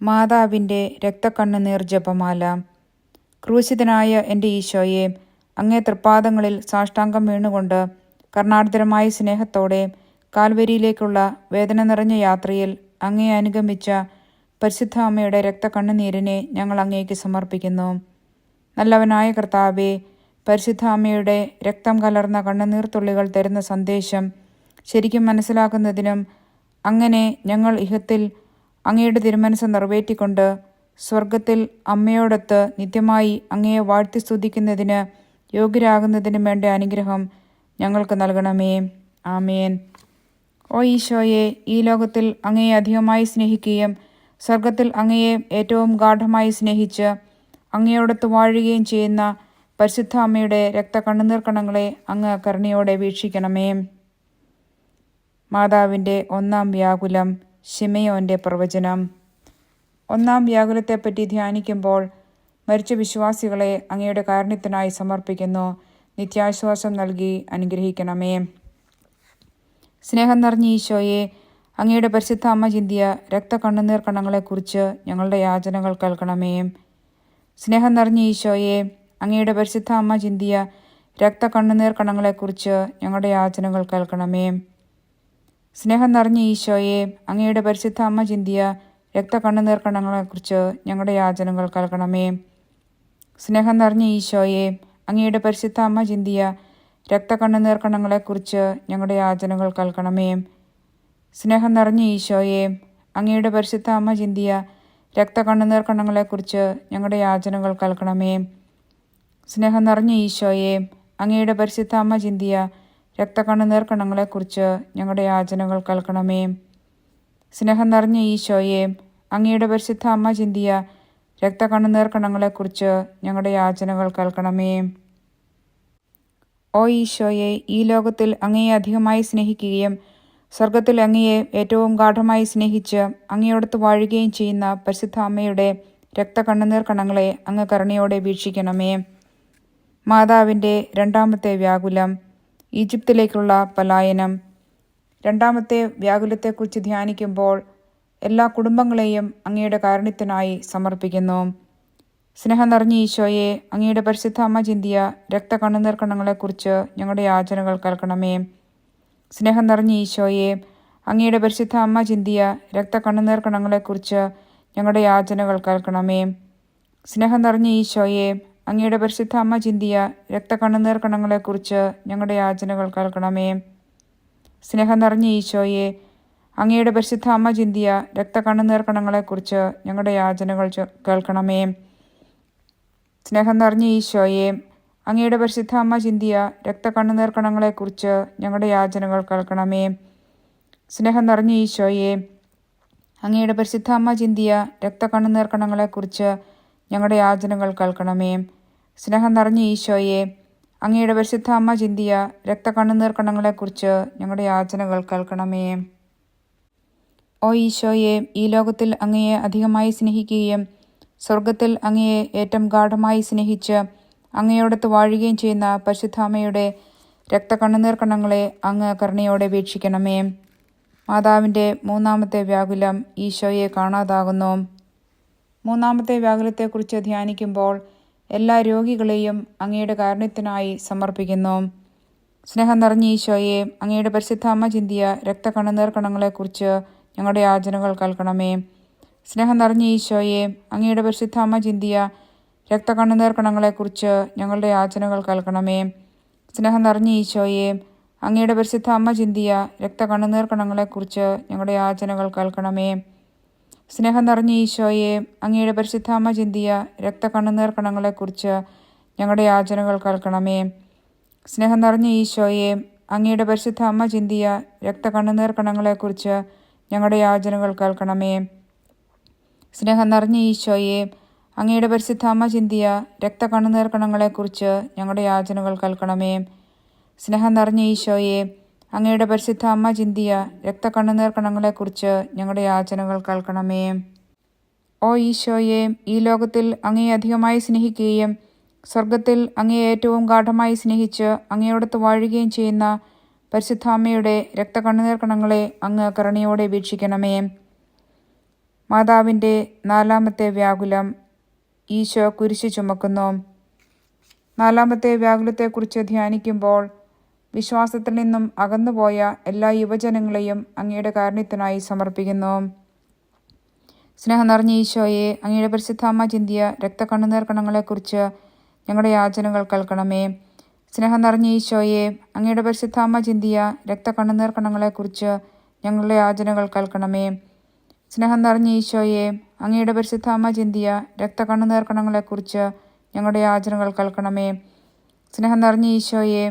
മാതാവിന്റെ രക്തക്കണ്ണുനീർ ജപമാല ക്രൂശിതനായ എന്റെ ഈശോയെ അങ്ങേ തൃപ്പാദങ്ങളിൽ സാഷ്ടാംഗം വീണുകൊണ്ട് കർണാടകരമായ സ്നേഹത്തോടെ കാൽവരിയിലേക്കുള്ള വേദന നിറഞ്ഞ യാത്രയിൽ അങ്ങേ അനുഗമിച്ച പരിശുദ്ധ അമ്മയുടെ രക്തക്കണ്ണുനീരിനെ ഞങ്ങൾ അങ്ങേക്ക് സമർപ്പിക്കുന്നു. നല്ലവനായ കർത്താവെ പരിശുദ്ധ അമ്മയുടെ രക്തം കലർന്ന കണ്ണുനീർ തുള്ളികൾ തരുന്ന സന്ദേശം ശരിക്കും മനസ്സിലാക്കുന്നതിനും അങ്ങനെ ഞങ്ങൾ ഇഹത്തിൽ അങ്ങയുടെ തിരുമനസ് നിറവേറ്റിക്കൊണ്ട് സ്വർഗത്തിൽ അമ്മയോടൊത്ത് നിത്യമായി അങ്ങയെ വാഴ്ത്തി സ്തുതിക്കുന്നതിന് യോഗ്യരാകുന്നതിനും വേണ്ട അനുഗ്രഹം ഞങ്ങൾക്ക് നൽകണമേ. ആമേൻ. ഓ ഈശോയെ ഈ ലോകത്തിൽ അങ്ങയെ അധികമായി സ്നേഹിക്കുകയും സ്വർഗത്തിൽ അങ്ങയെ ഏറ്റവും ഗാഠമായി സ്നേഹിച്ച് അങ്ങയോടൊത്ത് വാഴുകയും ചെയ്യുന്ന പരിശുദ്ധ അമ്മയുടെ രക്ത കണ്ണുനീർക്കണങ്ങളെ അങ്ങ് കരുണയോടെ വീക്ഷിക്കണമേ. മാതാവിന്റെ ഒന്നാം വ്യാകുലം. ശിമയോന്റെ പ്രവചനം. ഒന്നാം വ്യാകുലത്തെപ്പറ്റി ധ്യാനിക്കുമ്പോൾ മരിച്ച വിശ്വാസികളെ അങ്ങയുടെ കാരുണ്യത്തിനായി സമർപ്പിക്കുന്നു. നിത്യാശ്വാസം നൽകി അനുഗ്രഹിക്കണമേ. സ്നേഹം നിറഞ്ഞ ഈശോയെ അങ്ങയുടെ പരിശുദ്ധ അമ്മ ചിന്തിയ രക്തകണ്ണുനീർ കണ്ണങ്ങളെക്കുറിച്ച് ഞങ്ങളുടെ യാചനകൾ കേൾക്കണമേ. സ്നേഹം നിറഞ്ഞ ഈശോയെ അങ്ങയുടെ പരിശുദ്ധ അമ്മ ചിന്തിയ രക്തകണ്ണുനീർ കണ്ണങ്ങളെക്കുറിച്ച് ഞങ്ങളുടെ യാചനകൾ കേൾക്കണമേ. സ്നേഹം നിറഞ്ഞ ഈശോയെ അങ്ങയുടെ പരിശുദ്ധ അമ്മ ചിന്തിയ രക്തകണ്ണുനീർ കണ്ണങ്ങളെക്കുറിച്ച് ഞങ്ങളുടെ യാചനകൾ കേൾക്കണമേ. സ്നേഹം നിറഞ്ഞ ഈശോയെ അങ്ങയുടെ പരിശുദ്ധ അമ്മ ചിന്തിയ രക്തകണ്ണുനീർ കണ്ണങ്ങളെക്കുറിച്ച് ഞങ്ങളുടെ യാചനകൾ കേൾക്കണമേ. സ്നേഹം നിറഞ്ഞ ഈശോയെ അങ്ങയുടെ പരിശുദ്ധ അമ്മ ചിന്തിയ രക്തകണ്ണുനീർ കണ്ണങ്ങളെക്കുറിച്ച് ഞങ്ങളുടെ യാചനകൾ കേൾക്കണമേ. സ്നേഹം നിറഞ്ഞ ഈശോയെ അങ്ങയുടെ പരിശുദ്ധ അമ്മ ചിന്തിയ രക്തകണ്ണുനീർ കണ്ണങ്ങളെക്കുറിച്ച് ഞങ്ങളുടെ യാചനകൾ കേൾക്കണമേ. സ്നേഹം നിറഞ്ഞ ഈശോയെ അങ്ങയുടെ പരിശുദ്ധ അമ്മ ചിന്തിയ രക്തകണ്ണുനീർ കണ്ണങ്ങളെക്കുറിച്ച് ഞങ്ങളുടെ യാചനകൾ കേൾക്കണമേ. ഓ ഈശോയെ ഈ ലോകത്തിൽ അങ്ങയെ അധികമായി സ്നേഹിക്കുകയും സ്വർഗത്തിൽ അങ്ങയെ ഏറ്റവും ഗാഠമായി സ്നേഹിച്ച് അങ്ങയോടത്ത് വാഴുകയും ചെയ്യുന്ന പരിശുദ്ധ അമ്മയുടെ രക്തകണ്ണുനീർ കണങ്ങളെ അങ്ങ് കരുണയോടെ വീക്ഷിക്കണമേ. മാതാവിന്റെ രണ്ടാമത്തെ വ്യാകുലം. ഈജിപ്തിലേക്കുള്ള പലായനം. രണ്ടാമത്തെ വ്യാകുലത്തെക്കുറിച്ച് ധ്യാനിക്കുമ്പോൾ എല്ലാ കുടുംബങ്ങളെയും അങ്ങയുടെ കാരുണ്യത്തിനായി സമർപ്പിക്കുന്നു. സ്നേഹം നിറഞ്ഞ ഈശോയെ അങ്ങയുടെ പരിശുദ്ധ അമ്മ ചിന്തിയ രക്ത കണ്ണങ്ങളെക്കുറിച്ച് ഞങ്ങളുടെ യാചനകൾ കേൾക്കണമേ. സ്നേഹം നിറഞ്ഞ ഈശോയെ അങ്ങയുടെ പരിശുദ്ധ അമ്മ ചിന്തിയ രക്ത കണ്ണങ്ങളെക്കുറിച്ച് ഞങ്ങളുടെ യാചനകൾ കേൾക്കണമേ. സ്നേഹം നിറഞ്ഞ ഈശോയെ അങ്ങയുടെ പരിശുദ്ധ അമ്മ ചിന്തിയ രക്തകണ്ണുനീർ കണങ്ങളെക്കുറിച്ച് ഞങ്ങളുടെ യാചനകൾ കേൾക്കണമേ. സ്നേഹം നിറഞ്ഞ ഈശോയെ അങ്ങയുടെ പരിശുദ്ധ അമ്മ ചിന്തിയ രക്തകണ്ണുനീർ കണങ്ങളെക്കുറിച്ച് ഞങ്ങളുടെ യാചനകൾ കേൾക്കണമേ. സ്നേഹം നിറഞ്ഞ ഈശോയെ അങ്ങയുടെ പരിശുദ്ധ അമ്മ ചിന്തിയ രക്തകണ്ണുനീർ കണങ്ങളെക്കുറിച്ച് ഞങ്ങളുടെ യാചനകൾ കേൾക്കണമേ. സ്നേഹം നിറഞ്ഞ ഈശോയെ അങ്ങയുടെ പരിശുദ്ധ അമ്മ ചിന്തിയ രക്തകണ്ണുനീർ കണങ്ങളെക്കുറിച്ച് ഞങ്ങളുടെ യാചനകൾ കേൾക്കണമേ. സ്നേഹം നിറഞ്ഞ ഈശോയെ അങ്ങയുടെ പരിശുദ്ധ അമ്മ ചിന്തിയ രക്തകണ്ണുനീർ കണങ്ങളെക്കുറിച്ച് ഞങ്ങളുടെ യാചനകൾ കേൾക്കണമേ. ഓ ഈശോയെ ഈ ലോകത്തിൽ അങ്ങയെ അധികമായി സ്നേഹിക്കുകയും സ്വർഗത്തിൽ അങ്ങയെ ഏറ്റവും ഗാഠമായി സ്നേഹിച്ച് അങ്ങയോടത്ത് വാഴുകയും ചെയ്യുന്ന പരിശുദ്ധാമയുടെ രക്തകണ്ണുനീർ കണ്ണങ്ങളെ അങ്ങ് കരുണയോടെ വീക്ഷിക്കണമേ. മാതാവിന്റെ മൂന്നാമത്തെ വ്യാകുലം ഈശോയെ കാണാതാകുന്നു. മൂന്നാമത്തെ വ്യാകുലത്തെക്കുറിച്ച് ധ്യാനിക്കുമ്പോൾ എല്ലാ രോഗികളെയും അങ്ങയുടെ കാരണത്തിനായി സമർപ്പിക്കുന്നു. സ്നേഹം നിറഞ്ഞ ഈശോയെ അങ്ങയുടെ പരിശുദ്ധ അമ്മ ചിന്തിയ രക്തകണ്ണുനീർ കണ്ണങ്ങളെക്കുറിച്ച് ഞങ്ങളുടെ യാചനകൾ കേൾക്കണമേ. സ്നേഹം നിറഞ്ഞ ഈശോയെ അങ്ങയുടെ പരിശുദ്ധ അമ്മ ചിന്തിയ രക്തകണ്ണുനീർ കണങ്ങളെക്കുറിച്ച് ഞങ്ങളുടെ യാചനകൾ കേൾക്കണമേ. സ്നേഹം നിറഞ്ഞ ഈശോയെ അങ്ങയുടെ പരിശുദ്ധ അമ്മ ചിന്തിയ രക്തകണ്ണുനീർ കണങ്ങളെക്കുറിച്ച് ഞങ്ങളുടെ യാചനകൾ കേൾക്കണമേ. സ്നേഹം നിറഞ്ഞ ഈശോയെ അങ്ങയുടെ പരിശുദ്ധാമ ചിന്തിയ രക്തകണ്ണുനീർ കണങ്ങളെക്കുറിച്ച് ഞങ്ങളുടെ യാചനകൾ കേൾക്കണമേ. സ്നേഹം നിറഞ്ഞ ഈശോയെ അങ്ങയുടെ പരിശുദ്ധ അമ്മ ചിന്തിയ രക്തകണ്ണുനീർ കണങ്ങളെക്കുറിച്ച് ഞങ്ങളുടെ യാചനകൾ കേൾക്കണമേ. സ്നേഹം നിറഞ്ഞ ഈശോയെ അങ്ങയുടെ പരിശുദ്ധ അമ്മ ചിന്തിയ രക്തകണ്ണുനീർ കണങ്ങളെക്കുറിച്ച് ഞങ്ങളുടെ യാചനകൾ കേൾക്കണമേ. സ്നേഹം നിറഞ്ഞ ഈശോയെ അങ്ങയുടെ പരിശുദ്ധ അമ്മ ചിന്തിയ രക്തക്കണ്ണുനീർ കണങ്ങളെക്കുറിച്ച് ഞങ്ങളുടെ യാചനകൾ കേൾക്കണമേ. ഓ ഈശോയെ ഈ ലോകത്തിൽ അങ്ങയെ അധികമായി സ്നേഹിക്കുകയും സ്വർഗത്തിൽ അങ്ങയെ ഏറ്റവും ഗാഠമായി സ്നേഹിച്ച് അങ്ങയോടത്ത് വാഴുകയും ചെയ്യുന്ന പരിശുദ്ധാമ്മയുടെ രക്തകണ്ണുനീർ കണങ്ങളെ അങ്ങ് കരുണയോടെ വീക്ഷിക്കണമേ. മാതാവിന്റെ നാലാമത്തെ വ്യാകുലം ഈശോ കുരിശ് ചുമക്കുന്നു. നാലാമത്തെ വ്യാകുലത്തെക്കുറിച്ച് ധ്യാനിക്കുമ്പോൾ വിശ്വാസത്തിൽ നിന്നും അകന്നുപോയ എല്ലാ യുവജനങ്ങളെയും അങ്ങയുടെ കാരുണ്യത്തിനായി സമർപ്പിക്കുന്നു. സ്നേഹം നിറഞ്ഞ ഈശോയെ അങ്ങയുടെ പരിശുദ്ധാമ്മ ചിന്തിയ രക്തകണ്ണുനീർ കണങ്ങളെക്കുറിച്ച് ഞങ്ങളുടെ യാചനകൾ കേൾക്കണമേ. സ്നേഹം നിറഞ്ഞ ഈശോയെ അങ്ങയുടെ പരിശുദ്ധാമ്മ ചിന്തിയ രക്തകണ്ണുനീർ കണങ്ങളെക്കുറിച്ച് ഞങ്ങളുടെ യാചനകൾ കേൾക്കണമേ. സ്നേഹം നിറഞ്ഞ ഈശോയെ അങ്ങയുടെ പരിശുദ്ധാമ്മ ചിന്തിയ രക്തകണ്ണുനീർ കണങ്ങളെക്കുറിച്ച് ഞങ്ങളുടെ യാചനകൾ കേൾക്കണമേ. സ്നേഹം നിറഞ്ഞ ഈശോയെ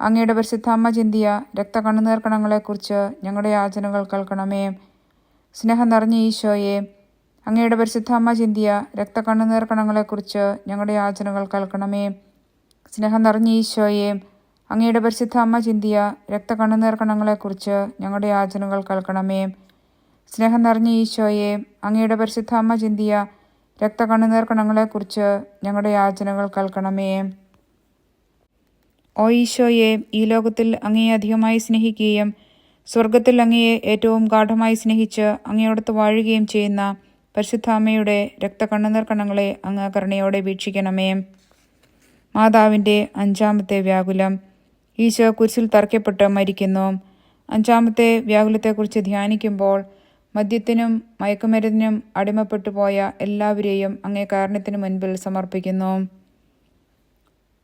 അങ്ങയുടെ പരിശുദ്ധാമ്മ ചിന്തിയ രക്തകണ്ണുനീർക്കണങ്ങളെക്കുറിച്ച് ഞങ്ങളുടെ യാചനകൾ കേൾക്കണമേ. സ്നേഹം നിറഞ്ഞ ഈശോയെ അങ്ങയുടെ പരിശുദ്ധാമ്മ ചിന്തിയ രക്തകണ്ണുനീർക്കണങ്ങളെക്കുറിച്ച് ഞങ്ങളുടെ യാചനകൾ കേൾക്കണമേ. സ്നേഹം നിറഞ്ഞ ഈശോയെ അങ്ങയുടെ പരിശുദ്ധാമ്മ ചിന്തിയ രക്തകണ്ണുനീർക്കണങ്ങളെക്കുറിച്ച് ഞങ്ങളുടെ യാചനകൾ കേൾക്കണമേ. സ്നേഹം നിറഞ്ഞ ഈശോയെ അങ്ങയുടെ പരിശുദ്ധാമ്മ ചിന്തിയ രക്തകണ്ണുനീർക്കണങ്ങളെക്കുറിച്ച് ഞങ്ങളുടെ യാചനകൾ കേൾക്കണമേ. ഓ ഈശോയെ ഈ ലോകത്തിൽ അങ്ങയെ അധികമായി സ്നേഹിക്കുകയും സ്വർഗത്തിൽ അങ്ങയെ ഏറ്റവും ഗാഠമായി സ്നേഹിച്ച് അങ്ങയോടത്ത് വാഴുകയും ചെയ്യുന്ന പരിശുദ്ധാമ്മയുടെ കണങ്ങളെ അങ്ങ് കരുണയോടെ വീക്ഷിക്കണമേ. മാതാവിന്റെ അഞ്ചാമത്തെ വ്യാകുലം. ഈശോ കുരിശിൽ തറയ്ക്കപ്പെട്ട് മരിക്കുന്നു. അഞ്ചാമത്തെ വ്യാകുലത്തെക്കുറിച്ച് ധ്യാനിക്കുമ്പോൾ മദ്യത്തിനും മയക്കുമരുന്നിനും അടിമപ്പെട്ടു പോയ എല്ലാവരെയും അങ്ങേ കാരണത്തിന് മുൻപിൽ സമർപ്പിക്കുന്നു.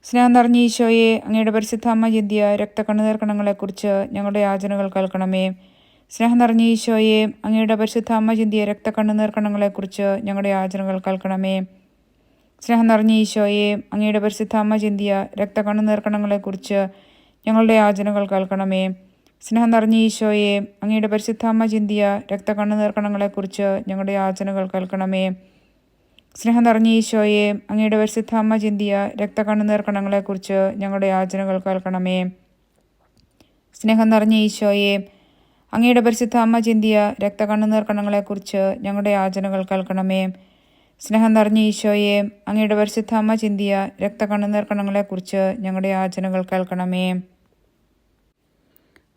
സ്നേഹം നിറഞ്ഞ ഈശോയെ അങ്ങയുടെ പരിശുദ്ധാമ്മ ചിന്തിയ രക്തകണ്ണുതീർക്കണങ്ങളെക്കുറിച്ച് ഞങ്ങളുടെ യാചനകൾ കേൾക്കണമേ. സ്നേഹം നിറഞ്ഞ ഈശോയെ അങ്ങയുടെ പരിശുദ്ധാമ്മ ചിന്തിയ രക്തക്കണ്ണുനീർക്കണങ്ങളെക്കുറിച്ച് ഞങ്ങളുടെ യാചനകൾ കേൾക്കണമേ. സ്നേഹം നിറഞ്ഞ ഈശോയെ അങ്ങയുടെ പരിശുദ്ധാമ്മ ചിന്തിയ രക്തക്കണ്ണുനീർക്കണങ്ങളെക്കുറിച്ച് ഞങ്ങളുടെ യാചനകൾ കേൾക്കണമേ. സ്നേഹം നിറഞ്ഞ ഈശോയെ അങ്ങയുടെ പരിശുദ്ധാമ്മ ചിന്തിയ രക്തക്കണ്ണുനീർക്കണങ്ങളെക്കുറിച്ച് ഞങ്ങളുടെ യാചനകൾ കേൾക്കണമേ. സ്നേഹം നിറഞ്ഞ ഈശോയെ അങ്ങയുടെ പരിശുദ്ധാമ്മ ചിന്തിയ രക്തകണ്ണുനീർ കണങ്ങളെക്കുറിച്ച് ഞങ്ങളുടെ യാചനകൾ കേൾക്കണമേ. സ്നേഹം നിറഞ്ഞ ഈശോയെ അങ്ങയുടെ പരിശുദ്ധാമ്മ ചിന്തിയ രക്തകണ്ണുനീർ കണങ്ങളെക്കുറിച്ച് ഞങ്ങളുടെ യാചനകൾ കേൾക്കണമേ. സ്നേഹം നിറഞ്ഞ ഈശോയെ അങ്ങയുടെ പരിശുദ്ധാമ്മ ചിന്തിയ രക്തകണ്ണുനീർ കണങ്ങളെക്കുറിച്ച് ഞങ്ങളുടെ യാചനകൾ കേൾക്കണമേ.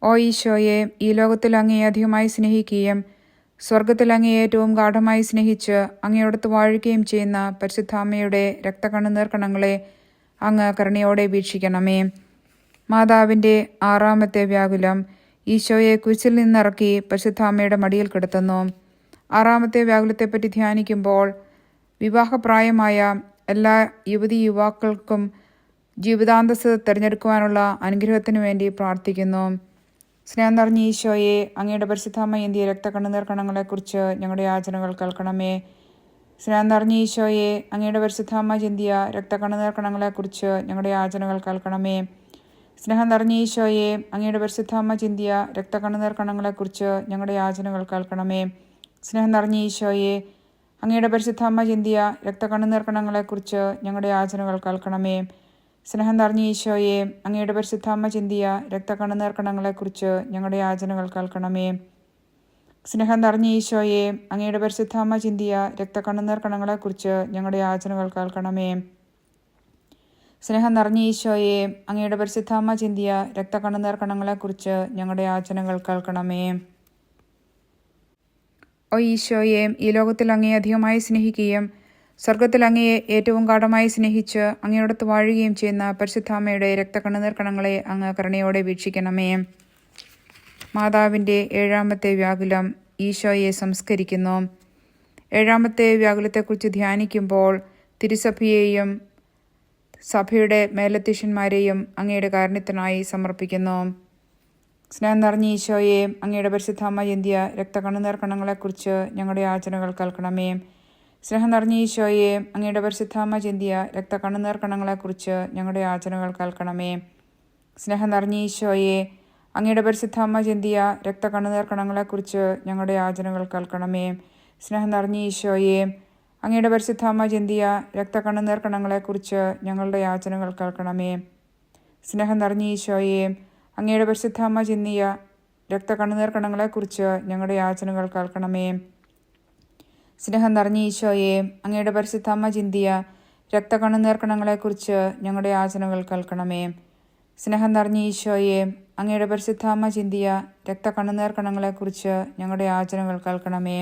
ഓ ഈശോയെ ഈ ലോകത്തിൽ അങ്ങയെ അധികമായി സ്നേഹിക്കുകയും സ്വർഗത്തിൽ അങ്ങേ ഏറ്റവും ഗാഠമായി സ്നേഹിച്ച് അങ്ങയോടത്ത് വാഴുകയും ചെയ്യുന്ന പരിശുദ്ധാമ്മയുടെ രക്തകണ്ണു നീർക്കണങ്ങളെ അങ്ങ് കരുണയോടെ വീക്ഷിക്കണമേ. മാതാവിന്റെ ആറാമത്തെ വ്യാകുലം ഈശോയെ കുരിശിൽ നിന്നിറക്കി പരിശുദ്ധാമ്മയുടെ മടിയിൽ കിടത്തുന്നു. ആറാമത്തെ വ്യാകുലത്തെപ്പറ്റി ധ്യാനിക്കുമ്പോൾ വിവാഹപ്രായമായ എല്ലാ യുവതി യുവാക്കൾക്കും ജീവിതാന്തസ് തിരഞ്ഞെടുക്കുവാനുള്ള അനുഗ്രഹത്തിനു വേണ്ടി പ്രാർത്ഥിക്കുന്നു. സ്നേഹം നിറഞ്ഞ ഈശോയെ അങ്ങയുടെ പരിശുദ്ധാമ്മ എന്തിയ രക്തകണ്ണുനീർ കണങ്ങളെക്കുറിച്ച് ഞങ്ങളുടെ യാചനകൾ കേൾക്കണമേ. സ്നേഹം നിറഞ്ഞ ഈശോയെ അങ്ങയുടെ പരിശുദ്ധാമ്മ ചിന്തിയ രക്തകണ്ണുനീർ കണങ്ങളെക്കുറിച്ച് ഞങ്ങളുടെ യാചനകൾ കേൾക്കണമേ. സ്നേഹം നിറഞ്ഞ ഈശോയെ അങ്ങയുടെ പരിശുദ്ധാമ്മ ചിന്തിയ രക്തകണ്ണുനീർ കണങ്ങളെക്കുറിച്ച് ഞങ്ങളുടെ യാചനകൾ കേൾക്കണമേ. സ്നേഹം നിറഞ്ഞ ഈശോയെ അങ്ങയുടെ പരിശുദ്ധാമ്മ ചിന്തിയ രക്തകണ്ണുനീർ കണങ്ങളെക്കുറിച്ച് ഞങ്ങളുടെ യാചനകൾ കേൾക്കണമേ. സ്നേഹം നിറഞ്ഞ ഈശോയെ അങ്ങയുടെ പരിശുദ്ധാമ്മ ചിന്തിയ കണങ്ങളെക്കുറിച്ച് ഞങ്ങളുടെ യാചനകൾ കേൾക്കണമേ. സ്നേഹം നിറഞ്ഞ ഈശോയെ അങ്ങയുടെ പരിശുദ്ധാമ്മ ചിന്തിയ കണങ്ങളെക്കുറിച്ച് ഞങ്ങളുടെ യാചനകൾ കേൾക്കണമേ. സ്നേഹം നിറഞ്ഞ ഈശോയെ അങ്ങയുടെ പരിശുദ്ധാമ്മ ചിന്തിയ കണങ്ങളെക്കുറിച്ച് ഞങ്ങളുടെ യാചനകൾ കേൾക്കണമേ. ഓ ഈശോയെ ഈ ലോകത്തിൽ അങ്ങയെ അധികമായി സ്നേഹിക്കുകയും സ്വർഗത്തിൽ അങ്ങയെ ഏറ്റവും ഗാഠമായി സ്നേഹിച്ച് അങ്ങയോടത്ത് വാഴുകയും ചെയ്യുന്ന പരിശുദ്ധാമ്മയുടെ രക്തകണ്ണുനീർ കണങ്ങളെ അങ്ങ് കരുണയോടെ വീക്ഷിക്കണമേ. മാതാവിന്റെ ഏഴാമത്തെ വ്യാകുലം ഈശോയെ സംസ്കരിക്കുന്നു. ഏഴാമത്തെ വ്യാകുലത്തെക്കുറിച്ച് ധ്യാനിക്കുമ്പോൾ തിരുസഭയെയും സഭയുടെ മേലധ്യക്ഷന്മാരെയും അങ്ങയുടെ കാരണത്തിനായി സമർപ്പിക്കുന്നു. സ്നേഹം നിറഞ്ഞ ഈശോയെ അങ്ങയുടെ പരിശുദ്ധാമ്മ ചിന്തിയ രക്തകണ്ണുനീർ കണങ്ങളെക്കുറിച്ച് ഞങ്ങളുടെ ആചനകൾ കേൾക്കണമേ. സ്നേഹം നിറഞ്ഞ ഈശോയെ അങ്ങയുടെ പരിശുദ്ധാമ്മ ചിന്തിയ കണങ്ങളെക്കുറിച്ച് ഞങ്ങളുടെ യാചനകൾ കേൾക്കണമേ. സ്നേഹം നിറഞ്ഞ ഈശോയെ അങ്ങയുടെ പരിശുദ്ധാമ്മ ചിന്തിയ കണങ്ങളെക്കുറിച്ച് ഞങ്ങളുടെ യാചനകൾ കേൾക്കണമേ. സ്നേഹം നിറഞ്ഞ ഈശോയെ അങ്ങയുടെ പരിശുദ്ധാമ്മ ചിന്തിയ കണങ്ങളെക്കുറിച്ച് ഞങ്ങളുടെ യാചനകൾ കേൾക്കണമേ. സ്നേഹം നിറഞ്ഞ ഈശോയെ അങ്ങയുടെ പരിശുദ്ധാമ്മ ചിന്തിയ കണങ്ങളെക്കുറിച്ച് ഞങ്ങളുടെ യാചനകൾ കേൾക്കണമേ. സ്നേഹം നിറഞ്ഞ ഈശോയെ അങ്ങയുടെ പരിശുദ്ധമ്മ ചിന്തിയ രക്തകണ്ണുനീർ നേർക്കണങ്ങളെക്കുറിച്ച് ഞങ്ങളുടെ ആചനകൾ കേൾക്കണമേ. സ്നേഹം നിറഞ്ഞ ഈശോയെ അങ്ങയുടെ പരിശുദ്ധാമ്മ ചിന്തിയ രക്തകണ്ണുനീർ നേർക്കണങ്ങളെക്കുറിച്ച് ഞങ്ങളുടെ ആചനകൾ കേൾക്കണമേ.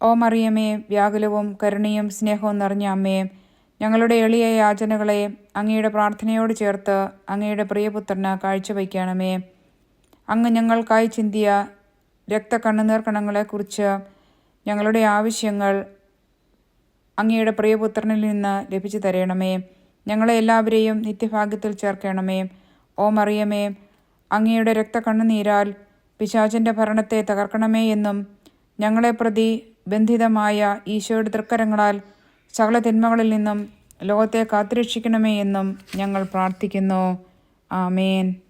ഓ മറിയമേ വ്യാകുലവും കരുണയും സ്നേഹവും നിറഞ്ഞ അമ്മേ ഞങ്ങളുടെ എളിയ യാചനകളെ അങ്ങയുടെ പ്രാർത്ഥനയോട് ചേർത്ത് അങ്ങയുടെ പ്രിയപുത്രന് കാഴ്ചവയ്ക്കണമേ. അങ്ങ് ഞങ്ങൾക്കായി ചിന്തിയ രക്തകണ്ണുനീർക്കണങ്ങളെക്കുറിച്ച് ഞങ്ങളുടെ ആവശ്യങ്ങൾ അങ്ങയുടെ പ്രിയപുത്രനിൽ നിന്ന് ലഭിച്ചു തരണമേ. ഞങ്ങളെ എല്ലാവരെയും നിത്യഭാഗ്യത്തിൽ ചേർക്കണമേ. ഓ മറിയമേ അങ്ങയുടെ രക്തക്കണ്ണുനീരാൽ പിശാചിന്റെ ഭരണത്തെ തകർക്കണമേ എന്നും ഞങ്ങളെ പ്രതി ബന്ധിതമായ ഈശോയുടെ തൃക്കരങ്ങളാൽ സകല തിന്മകളിൽ നിന്നും ലോകത്തെ കാത്തുരക്ഷിക്കണമേ എന്നും ഞങ്ങൾ പ്രാർത്ഥിക്കുന്നു. ആമേൻ.